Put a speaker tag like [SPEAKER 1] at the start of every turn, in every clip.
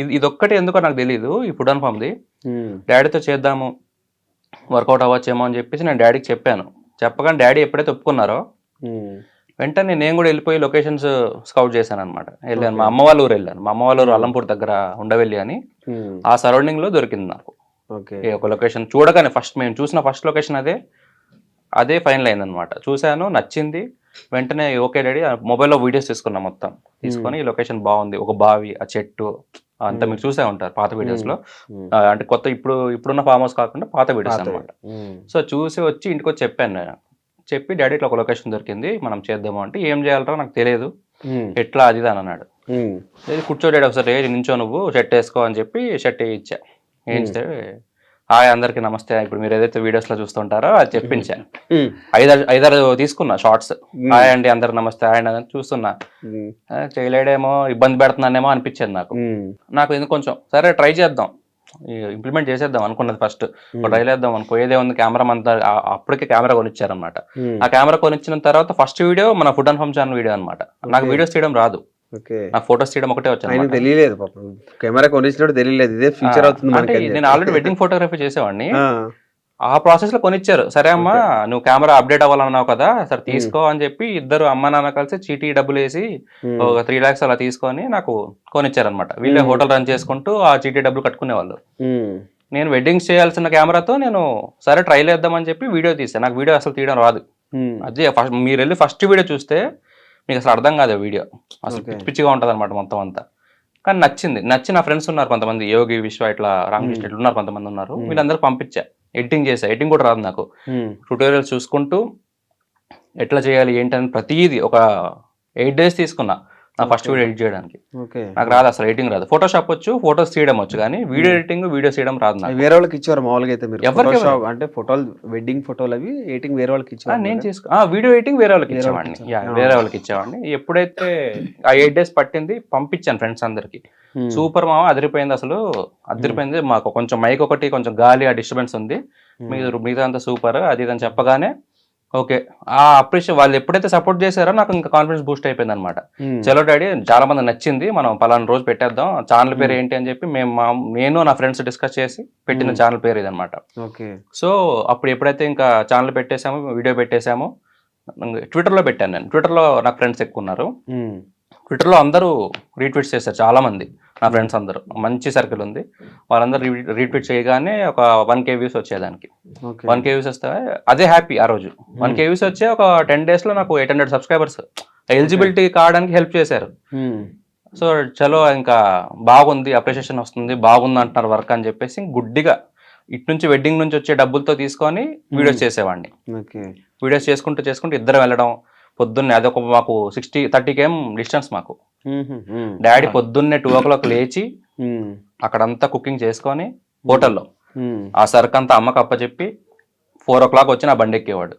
[SPEAKER 1] ఇది ఇదొక్కటి ఎందుకో నాకు తెలియదు ఈ ఫుడ్ ఫామ్ది. డాడీతో చేద్దాము వర్కౌట్ అవ్వచ్చేమో అని చెప్పేసి నేను డాడీకి చెప్పాను. చెప్పగానే డాడీ ఎప్పుడైతే ఒప్పుకున్నారో వెంటనే నేను కూడా వెళ్ళిపోయి లొకేషన్స్ స్కౌట్ చేశాను అనమాట వెళ్ళాను మా అమ్మ వాళ్ళ ఊరు వెళ్ళాను. మా అమ్మ వాళ్ళ ఊరు అల్లంపూర్ దగ్గర ఉండవెల్లి అని ఆ సరౌండింగ్లో దొరికింది నాకు. ఒక లొకేషన్ చూడగానే ఫస్ట్ మేము చూసిన ఫస్ట్ లొకేషన్ అదే అదే ఫైనల్ అయింది అనమాట చూశాను నచ్చింది. వెంటనే ఓకే డాడీ మొబైల్లో వీడియోస్ తీసుకున్నాం మొత్తం. తీసుకొని ఈ లొకేషన్ బాగుంది. ఒక బావి ఆ చెట్టు అంతా మీరు చూసే ఉంటారు పాత వీడియోస్లో. అంటే కొత్త ఇప్పుడు ఇప్పుడున్న ఫామ్ హౌస్ కాకుండా పాత వీడియోస్. అనమాట సో చూసి వచ్చి ఇంటికి వచ్చి చెప్పాను నేను. చెప్పి డాడీ ఇట్లా ఒక లొకేషన్ దొరికింది మనం చేద్దాము అంటే ఏం చేయాలరా నాకు తెలియదు. ఎట్లా అది అని అన్నాడు. కూర్చో డాడీ ఒకసారి ఏ నించో నువ్వు షర్ట్ వేసుకో అని చెప్పి షర్ట్ ఇచ్చా వేయించితే హాయ్ అందరికి నమస్తే. ఇప్పుడు మీరు ఏదైతే వీడియోస్లో చూస్తుంటారో అది చెప్పించా. ఐదారు ఐదారు తీసుకున్నా షార్ట్స్ హాయ్ అండి అందరికి నమస్తే. హాయ్ అండి చూస్తున్నా. చేయలేడేమో ఇబ్బంది పెడుతున్నానేమో అనిపించింది నాకు. నాకు ఎందుకు కొంచెం సరే ట్రై చేద్దాం. ఇంప్లిమెంట్ చేసేద్దాం అనుకున్నది ఫస్ట్ ట్రై చేద్దాం అనుకో. ఏదే ఉంది కెమెరా అంతా అప్పటికే కెమెరా కొనిచ్చారనమాట ఆ కెమెరా కొనిచ్చిన తర్వాత ఫస్ట్ వీడియో మన ఫుడ్ అండ్ ఛానల్ వీడియో అనమాట నాకు వీడియోస్ తీయడం రాదు. నాకు ఫొటోస్ తీయడం ఒకటే వచ్చాను
[SPEAKER 2] తెలియలేదు పాపం. కెమెరా కొనిచ్చినప్పుడు తెలియలేదు. ఇదే ఫ్యూచర్ అవుతుంది మనకి
[SPEAKER 1] నేను ఆల్రెడీ వెడ్డింగ్ ఫోటోగ్రఫీ చేసేవాడిని.
[SPEAKER 2] ఆ,
[SPEAKER 1] ప్రాసెస్లో కొనిచ్చారు. సరే అమ్మా నువ్వు కెమెరా అప్డేట్ అవ్వాలన్నావు కదా సరే తీసుకో అని చెప్పి ఇద్దరు అమ్మ నాన్న కలిసి చీటీ డబ్బులు వేసి ఒక త్రీ లాక్స్ అలా తీసుకొని నాకు కొనిచ్చారనమాట వీళ్ళే హోటల్ రన్ చేసుకుంటూ ఆ చీటీ డబ్బులు కట్టుకునేవాళ్ళు. నేను వెడ్డింగ్స్ చేయాల్సిన కెమెరాతో నేను సరే ట్రై చేద్దామని చెప్పి వీడియో తీసాను నాకు వీడియో అసలు తీయడం రాదు. అదే ఫస్ట్ మీరు వెళ్ళి ఫస్ట్ వీడియో చూస్తే మీకు అసలు అర్థం కాదు వీడియో. అసలు. పిచ్చి పిచ్చిగా ఉంటుంది అనమాట మొత్తం అంతా. కానీ నచ్చింది. నచ్చి నా ఫ్రెండ్స్ ఉన్నారు కొంతమంది. యోగి విశ్వ ఇట్లా రామకృష్ణ ఇట్లా ఉన్నారు కొంతమంది ఉన్నారు. వీళ్ళందరూ పంపించా. ఎడిటింగ్ చేసా. ఎడిటింగ్ కూడా రాదు నాకు. ట్యూటోరియల్స్ చూసుకుంటూ ఎట్లా చేయాలి ఏంటని ప్రతిదీ ఒక ఎయిట్ డేస్ తీసుకున్నా. నా ఫస్ట్ వీడియో ఎడిట్ చేయడానికి. నాకు రాదు అసలు ఎడిటింగ్ రాదు. ఫోటోషాప్ వచ్చు ఫోటోస్ తీయడం వచ్చు కానీ వీడియో ఎడిటింగ్ వీడియోస్ తీయడం రాదు నాకు.
[SPEAKER 2] వేరే వాళ్ళకి ఇచ్చారు మామూలుగా అయితే మీరు.
[SPEAKER 1] ఎవరికి
[SPEAKER 2] అంటే ఫోటోలు వెడ్డింగ్ ఫోటోలు అవి ఎయిటింగ్ వేరే వాళ్ళకి ఇచ్చారు
[SPEAKER 1] నేను చేసుకో ఆ, వీడియో ఎడిటింగ్ వేరే వాళ్ళకి ఇచ్చేవాడిని? వేరే వాళ్ళకి ఇచ్చేవాడిని. ఎప్పుడైతే ఆ ఎయిట్ డేస్ పట్టింది పంపించాను ఫ్రెండ్స్ అందరికి. సూపర్ మామ అదిరిపోయింది అసలు. అదిరిపోయింది మాకు కొంచెం మైక్ ఒకటి కొంచెం గాలి ఆ డిస్టర్బెన్స్ ఉంది. మీరు మిగతా అంతా సూపర్ అది ఇది అని చెప్పగానే ఓకే. ఆ అప్రిషియేట్ వాళ్ళు ఎప్పుడైతే సపోర్ట్ చేశారో నాకు ఇంకా కాన్ఫిడెన్స్ బూస్ట్ అయిపోయింది అనమాట చలో డాడీ చాలా మంది నచ్చింది. మనం పలానా రోజు పెట్టేద్దాం. ఛానల్ పేరు ఏంటి అని చెప్పి మేము మా నేను నా ఫ్రెండ్స్ డిస్కస్ చేసి పెట్టిన ఛానల్ పేరు ఇదనమాట
[SPEAKER 2] ఓకే.
[SPEAKER 1] సో అప్పుడు ఎప్పుడైతే ఇంకా ఛానల్ పెట్టేశామో వీడియో పెట్టేశామో ట్విట్టర్లో పెట్టాను నేను. ట్విట్టర్లో నాకు ఫ్రెండ్స్ ఎక్కువ ఉన్నారు. ట్విట్టర్లో అందరూ రీట్వీట్ చేశారు చాలా మంది. నా ఫ్రెండ్స్ అందరూ. మంచి సర్కిల్ ఉంది. వాళ్ళందరూ రీట్వీట్ చేయగానే ఒక వన్ కే వ్యూస్ వచ్చేదానికి. వన్ కే వ్యూస్ వస్తే అదే హ్యాపీ ఆ రోజు. వన్ కే వ్యూస్ వచ్చే ఒక టెన్ డేస్లో నాకు ఎయిట్ హండ్రెడ్ సబ్స్క్రైబర్స్ ఎలిజిబిలిటీ కావడానికి హెల్ప్ చేశారు.
[SPEAKER 2] ఉమ్,
[SPEAKER 1] సో చలో ఇంకా బాగుంది అప్రిషియేషన్ వస్తుంది బాగుంది అంటున్నారు వర్క్ అని చెప్పేసి గుడ్డిగా ఇటు నుంచి వెడ్డింగ్ నుంచి వచ్చే డబ్బులతో తీసుకొని వీడియోస్ చేసేవాడిని.
[SPEAKER 2] ఓకే
[SPEAKER 1] వీడియోస్ చేసుకుంటూ చేసుకుంటూ ఇద్దరు వెళ్ళడం పొద్దున్నే అదొక మాకు సిక్స్టీ థర్టీ కేఎం డిస్టెన్స్ మాకు. డాడీ పొద్దున్నే టూ ఓ క్లాక్ లేచి అక్కడంతా కుకింగ్ చేసుకొని హోటల్లో. ఆ సరుకు అంతా అమ్మకి అప్పచెప్పి ఫోర్ ఓ క్లాక్ వచ్చి నా బండి ఎక్కేవాడు.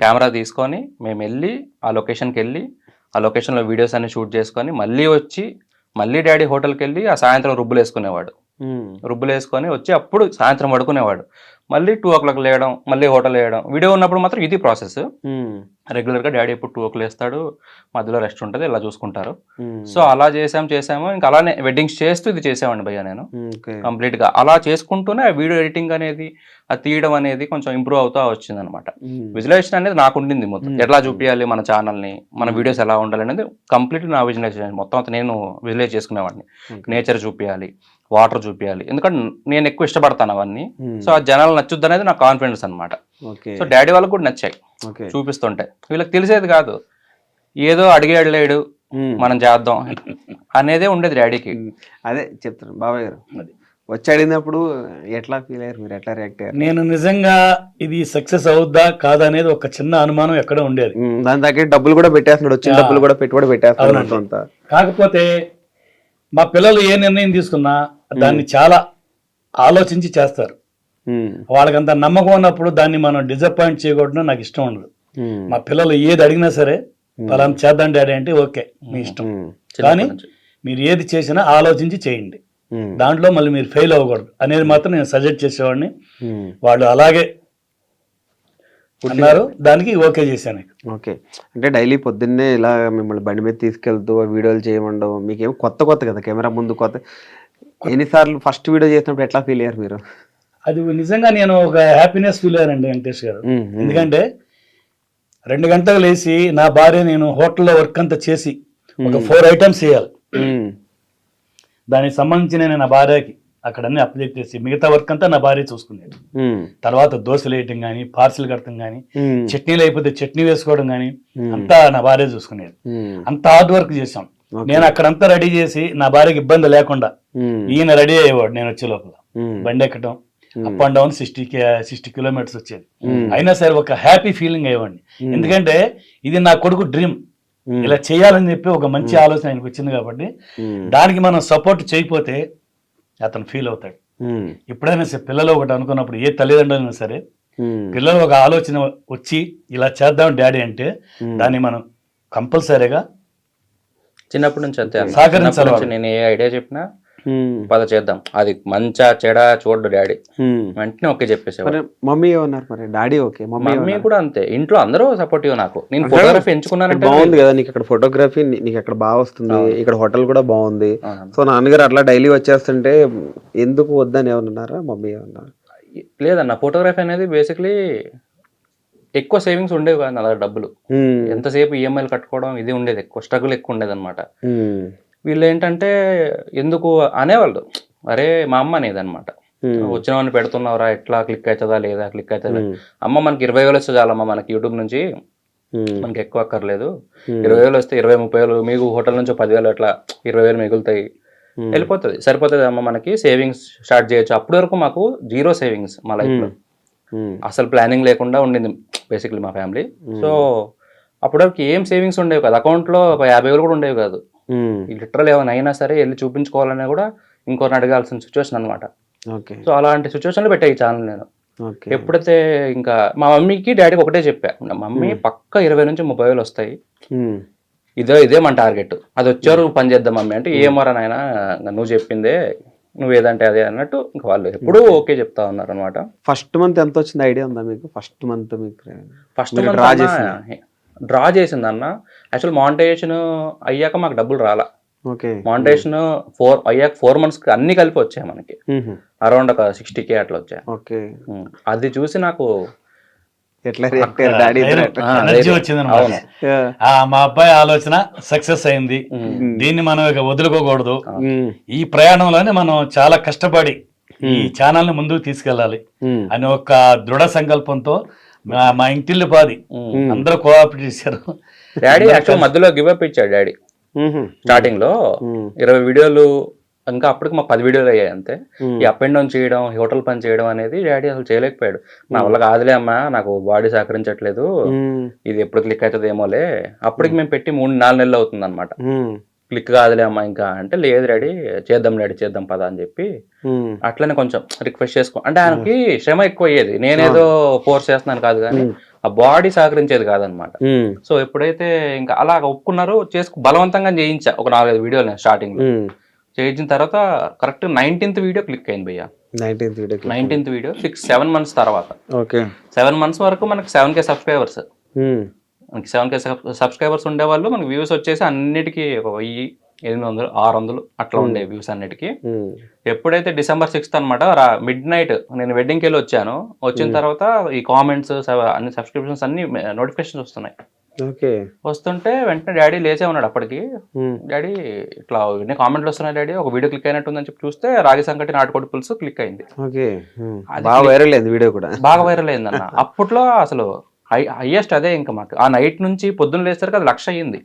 [SPEAKER 1] కెమెరా తీసుకొని మేము వెళ్ళి ఆ లొకేషన్కి వెళ్ళి ఆ లొకేషన్లో వీడియోస్ అన్ని షూట్ చేసుకొని మళ్ళీ వచ్చి మళ్ళీ డాడీ హోటల్కి వెళ్ళి ఆ సాయంత్రం రుబ్బులు వేసుకునేవాడు. రుబ్బులు వేసుకొని వచ్చి అప్పుడు సాయంత్రం పడుకునేవాడు. మళ్ళీ టూ ఓ క్లాక్ లేయడం మళ్ళీ హోటల్ వేయడం వీడియో ఉన్నప్పుడు మాత్రం ఇది ప్రాసెస్ రెగ్యులర్గా డాడీ ఎప్పుడు టూ ఓ క్లాక్ వేస్తాడు మధ్యలో రెస్ట్ ఉంటుంది ఇలా చూసుకుంటారు. సో అలా చేసాం చేసాము ఇంకా అలానే వెడ్డింగ్స్ చేస్తూ ఇది చేసామండి భయ్య నేను.
[SPEAKER 2] Um, okay.
[SPEAKER 1] కంప్లీట్గా. అలా చేసుకుంటూనే వీడియో ఎడిటింగ్ అనేది అది తీయడం అనేది కొంచెం ఇంప్రూవ్ అవుతా వచ్చింది అనమాట విజువలైజేషన్ అనేది నాకు ఉండింది మొత్తం. ఎట్లా చూపించాలి మన ఛానల్ని మన వీడియోస్ ఎలా ఉండాలి అనేది కంప్లీట్ నా విజువలైజేషన్ మొత్తం అంతా నేను విజువలైజ్ చేసుకునేవాడిని. నేచర్ చూపించాలి వాటర్ చూపించాలి ఎందుకంటే నేను ఎక్కువ ఇష్టపడతాను అవన్నీ.
[SPEAKER 2] ఉమ్,
[SPEAKER 1] సో ఆ జనాలు నచ్చుద్ది అనేది నా కాన్ఫిడెన్స్ అనమాట
[SPEAKER 2] ఓకే.
[SPEAKER 1] సో డాడీ వాళ్ళకి కూడా నచ్చాయి.
[SPEAKER 2] ఓకే.
[SPEAKER 1] చూపిస్తుంటాయి వీళ్ళకి తెలిసేది కాదు. ఏదో అడిగాడు లేడు.
[SPEAKER 2] ఉమ్,
[SPEAKER 1] మనం చేద్దాం అనేదే ఉండేది డాడీకి.
[SPEAKER 2] ఉమ్, అదే చెప్తాను బాబాయ్ గారు. వచ్చి అడిగినప్పుడు ఎట్లా ఫీల్ అయ్యారు? మీరు ఎట్లా రియాక్ట్ అయ్యారు?
[SPEAKER 3] నేను నిజంగా ఇది సక్సెస్ అవుద్దా కాదా అనేది ఒక చిన్న అనుమానం ఎక్కడ ఉండేది.
[SPEAKER 2] దాని తగ్గ డబ్బులు కూడా పెట్టేస్తున్నాడు వచ్చిన. డబ్బులు కూడా పెట్టి కూడా పెట్టేస్తున్నాడు
[SPEAKER 3] కాకపోతే మా పిల్లలు ఏ నిర్ణయం తీసుకున్నా దాన్ని చాలా ఆలోచించి చేస్తారు. వాళ్ళకంత నమ్మకం ఉన్నప్పుడు దాన్ని మనం డిసప్పాయింట్ చేయకూడదు నాకు ఇష్టం ఉండదు. మా పిల్లలు ఏది అడిగినా సరే పలానా చేద్దాం డాడీ అంటే ఓకే మీ ఇష్టం. కానీ మీరు ఏది చేసినా ఆలోచించి చేయండి. దాంట్లో మళ్ళీ మీరు ఫెయిల్ అవ్వకూడదు. అనేది మాత్రం నేను సజెస్ట్ చేసేవాడిని. వాళ్ళు అలాగే అన్నారు. దానికి ఓకే చేశాను
[SPEAKER 2] ఓకే. అంటే డైలీ పొద్దున్నే ఇలా మిమ్మల్ని బండి మీద తీసుకెళ్తూ వీడియోలు చేయమండవు. మీకేం కొత్త కొత్త కదా కెమెరా ముందు కొత్త. ఎన్నిసార్లు ఫస్ట్ వీడియో చేసినప్పుడు ఎట్లా ఫీల్ అయ్యారు మీరు?
[SPEAKER 3] అది నిజంగా నేను ఒక హ్యాపీనెస్ ఫీల్ అయ్యానండి వెంకటేష్ గారు. ఎందుకంటే రెండు గంటలు లేచి నా భార్య నేను హోటల్లో వర్క్ అంతా చేసి ఒక ఫోర్ ఐటమ్స్ చేయాలి. దానికి సంబంధించి నేను నా భార్యకి అక్కడ అన్ని అప్డేట్ చేసి మిగతా వర్క్ అంతా నా భార్య చూసుకునేది. తర్వాత దోశలు వేయటం కానీ పార్సిల్ కట్టడం కానీ చట్నీలు అయిపోతే చట్నీ వేసుకోవడం కానీ. అంతా నా భార్య చూసుకునేది. అంత హార్డ్ వర్క్ చేసాం. నేను అక్కడంతా రెడీ చేసి నా భార్యకి ఇబ్బంది లేకుండా ఈయన రెడీ అయ్యేవాడు నేను వచ్చే లోపల. బండి ఎక్కడం. Up and down sixty sixty kilometres వచ్చేది. అయినా సరే ఒక హ్యాపీ ఫీలింగ్ అయ్యేవాడిని. ఎందుకంటే ఇది నా కొడుకు డ్రీమ్ ఇలా చేయాలని చెప్పి ఒక మంచి ఆలోచన ఆయనకు వచ్చింది కాబట్టి దానికి మనం సపోర్ట్ చేయకపోతే అతను ఫీల్ అవుతాడు ఎప్పుడైనా సరే పిల్లలు ఒకటి అనుకున్నప్పుడు ఏ తల్లిదండ్రులైనా సరే పిల్లలు ఒక ఆలోచన వచ్చి ఇలా చేద్దాం డాడీ అంటే. దాన్ని మనం కంపల్సరీగా
[SPEAKER 1] చిన్నప్పటి నుంచి అంతే.
[SPEAKER 3] సహకరించాలి.
[SPEAKER 1] నేను ఏ ఐడియా చెప్పినా పద చేద్దాం. అది మంచా చెడ చూడ్డు డాడీ. వెంటనే ఓకే చెప్పేసేవాడు.
[SPEAKER 2] మరి మమ్మీ ఏమన్నారు మరి? Daddy okay mummy?
[SPEAKER 1] కూడా అంతే. ఇంట్లో అందరూ సపోర్టివ్ నాకు. నేను ఫోటోగ్రఫీ
[SPEAKER 2] ఇక్కడ
[SPEAKER 1] ఎంచుకున్నానంటే
[SPEAKER 2] బాగుంది కదా నీకు ఇక్కడ ఫోటోగ్రఫీ నీకు అక్కడ బాగా వస్తుంది. ఇక్కడ హోటల్ కూడా బాగుంది. సో నాన్నగారు అట్లా డైలీ వచ్చేస్తుంటే ఎందుకు వద్దని ఏమన్నారా? మమ్మీ ఏమన్నారు
[SPEAKER 1] లేదన్న ఫోటోగ్రఫీ అనేది బేసిక్లీ ఎక్కువ సేవింగ్స్ ఉండేవి కాదు నా దగ్గర డబ్బులు ఎంతసేపు ఈఎంఐలు కట్టుకోవడం ఇది ఉండేది ఎక్కువ స్ట్రగుల్ ఎక్కువ ఉండేది అనమాట వీళ్ళు ఏంటంటే ఎందుకు అనేవాళ్ళు అరే మా అమ్మ అనేది అనమాట
[SPEAKER 2] ఉమ్,
[SPEAKER 1] వచ్చిన వాడిని పెడుతున్నావురా ఎట్లా క్లిక్ అవుతుందా లేదా క్లిక్ అవుతుందా అమ్మ మనకి ఇరవై వేలు వస్తే చాలమ్మ మనకి యూట్యూబ్ నుంచి. మనకి ఎక్కువ అక్కర్లేదు. ఇరవై వేలు వస్తే ఇరవై ముప్పై వేలు మీకు హోటల్ నుంచి పదివేలు అట్లా ఇరవై వేలు మిగులుతాయి. వెళ్ళిపోతుంది సరిపోతుంది అమ్మ మనకి. సేవింగ్స్ స్టార్ట్ చేయొచ్చు. అప్పటి వరకు మాకు జీరో సేవింగ్స్ మా లైఫ్లో. అసలు ప్లానింగ్ లేకుండా ఉండింది బేసిక్లీ మా ఫ్యామిలీ. సో అప్పటి వరకు ఏం సేవింగ్స్ ఉండేవి కాదు. అకౌంట్లో యాభై వేలు కూడా ఉండేవి కాదు. లిటరల్ ఏమైనా అయినా సరే వెళ్ళి చూపించుకోవాలన్నా కూడా ఇంకొకరిని అడగాల్సిన సిచ్యువేషన్ అనమాట సో అలాంటి సిచ్యువేషన్లో పెట్టా ఈ ఛానల్ నేను. ఎప్పుడైతే ఇంకా మా మమ్మీకి డాడీకి ఒకటే చెప్పా. మమ్మీ పక్క ఇరవై నుంచి ముప్పై వేలు వస్తాయి. ఇదే ఇదే మన టార్గెట్ అది వచ్చారు పని చేద్దాం మమ్మీ. అంటే ఏమోరా నాయన? నువ్వు చెప్పిందే నువ్వు ఏదంటే అదే అన్నట్టు ఇంకా వాళ్ళు ఎప్పుడూ ఓకే చెప్తా ఉన్నారు అనమాట
[SPEAKER 2] ఫస్ట్ మంత్ ఎంత వచ్చింది? ఐడియా ఉందా మీకు? ఫస్ట్ మంత్ మీకు?
[SPEAKER 1] First month? డ్రా చేసింది అన్న యాక్చువల్ మానిటైజేషన్ అయ్యాక మాకు డబ్బులు రాలా.
[SPEAKER 2] ఓకే.
[SPEAKER 1] మానిటైజేషన్ ఫోర్ అయ్యాక ఫోర్ మంత్స్కి అన్ని కలిపి వచ్చాయి మనకి. అరౌండ్ ఒక సిక్స్టీ కే అట్లా వచ్చాయి. అది చూసి నాకు
[SPEAKER 2] ఎట్లా రియాక్ట్
[SPEAKER 1] అవును.
[SPEAKER 3] మా అబ్బాయి ఆలోచన సక్సెస్ అయింది. దీన్ని మనం ఇక వదులుకోకూడదు. ఈ ప్రయాణంలోనే మనం చాలా కష్టపడి ఈ ఛానల్ని ముందుకు తీసుకెళ్ళాలి. అని ఒక దృఢ సంకల్పంతో మా- మా ఇంటిల్లి పాది. అందరూ కోఆపరేట్ చేశారు.
[SPEAKER 1] డాడీ యాక్చువల్ మధ్యలో గివ్ అప్ ఇచ్చాడు డాడీ. స్టార్టింగ్లో ఇరవై వీడియోలు ఇంకా అప్పటికి మాకు పది వీడియోలు అయ్యాయి అంతే. ఈ అప్ అండ్ డౌన్ చేయడం హోటల్ పని చేయడం అనేది డాడీ అసలు చేయలేకపోయాడు. నా వల్ల కాదులే అమ్మా నాకు బాడీ సహకరించట్లేదు. ఇది ఎప్పుడు క్లిక్ అవుతుంది ఏమోలే అప్పటికి మేము పెట్టి మూడు నాలుగు నెలలు అవుతుంది అనమాట క్లిక్ కాదులే అమ్మా ఇంకా. అంటే లేదు డాడీ చేద్దాం డాడీ చేద్దాం పదా అని చెప్పి అట్లనే కొంచెం రిక్వెస్ట్ చేసుకో అంటే ఆయనకి శ్రమ ఎక్కువ అయ్యేది నేనేదో ఫోర్స్ చేస్తున్నాను కాదు కానీ ఆ బాడీ సహకరించేది కాదనమాట. సో ఎప్పుడైతే ఇంకా అలా ఒప్పుకున్నారో చేసుకు బలవంతంగా చేయించా ఒక నాలుగైదు వీడియోలు స్టార్టింగ్లో చేయించిన తర్వాత కరెక్ట్ నైన్టీన్త్ వీడియో క్లిక్ అయింది భయ్య.
[SPEAKER 2] Nineteenth video
[SPEAKER 1] nineteenth video six seven months తర్వాత.
[SPEAKER 2] ఓకే.
[SPEAKER 1] సెవెన్ మంత్స్ వరకు మనకి సెవెన్ కే సబ్స్క్రైబర్స్. మనకి సెవెన్ కే సబ్స్క్రైబర్స్ ఉండేవాళ్ళు మనకి వ్యూస్ వచ్చేసి అన్నిటికీ ఒక వెయ్యి ఎనిమిది వందలు ఆరు వందలు అట్లా ఉండే వ్యూస్ అన్నిటికీ. ఎప్పుడైతే డిసెంబర్ సిక్స్త్ అనమాట మిడ్ నైట్ నేను వెడ్డింగ్కి వెళ్ళి వచ్చాను వచ్చిన తర్వాత ఈ కామెంట్స్ అన్ని సబ్స్క్రిప్షన్స్ అన్ని నోటిఫికేషన్స్ వస్తున్నాయి. వస్తుంటే వెంటనే డాడీ లేచే ఉన్నాడు అప్పటికి. డాడీ ఇట్లా ఇన్ని కామెంట్లు వస్తున్నాయి డాడీ ఒక వీడియో క్లిక్ అయినట్టుందని చెప్పి చూస్తే రాగి సంకటి నాటుకోడి పులుసు క్లిక్ అయింది.
[SPEAKER 2] బాగా వైరల్ అయింది వీడియో కూడా.
[SPEAKER 1] బాగా వైరల్ అయిందన్న. అప్పట్లో అసలు హై హైయెస్ట్ అదే ఇంకా మాకు. ఆ నైట్ నుంచి పొద్దున్న లేస్తారు అది లక్ష అయ్యింది.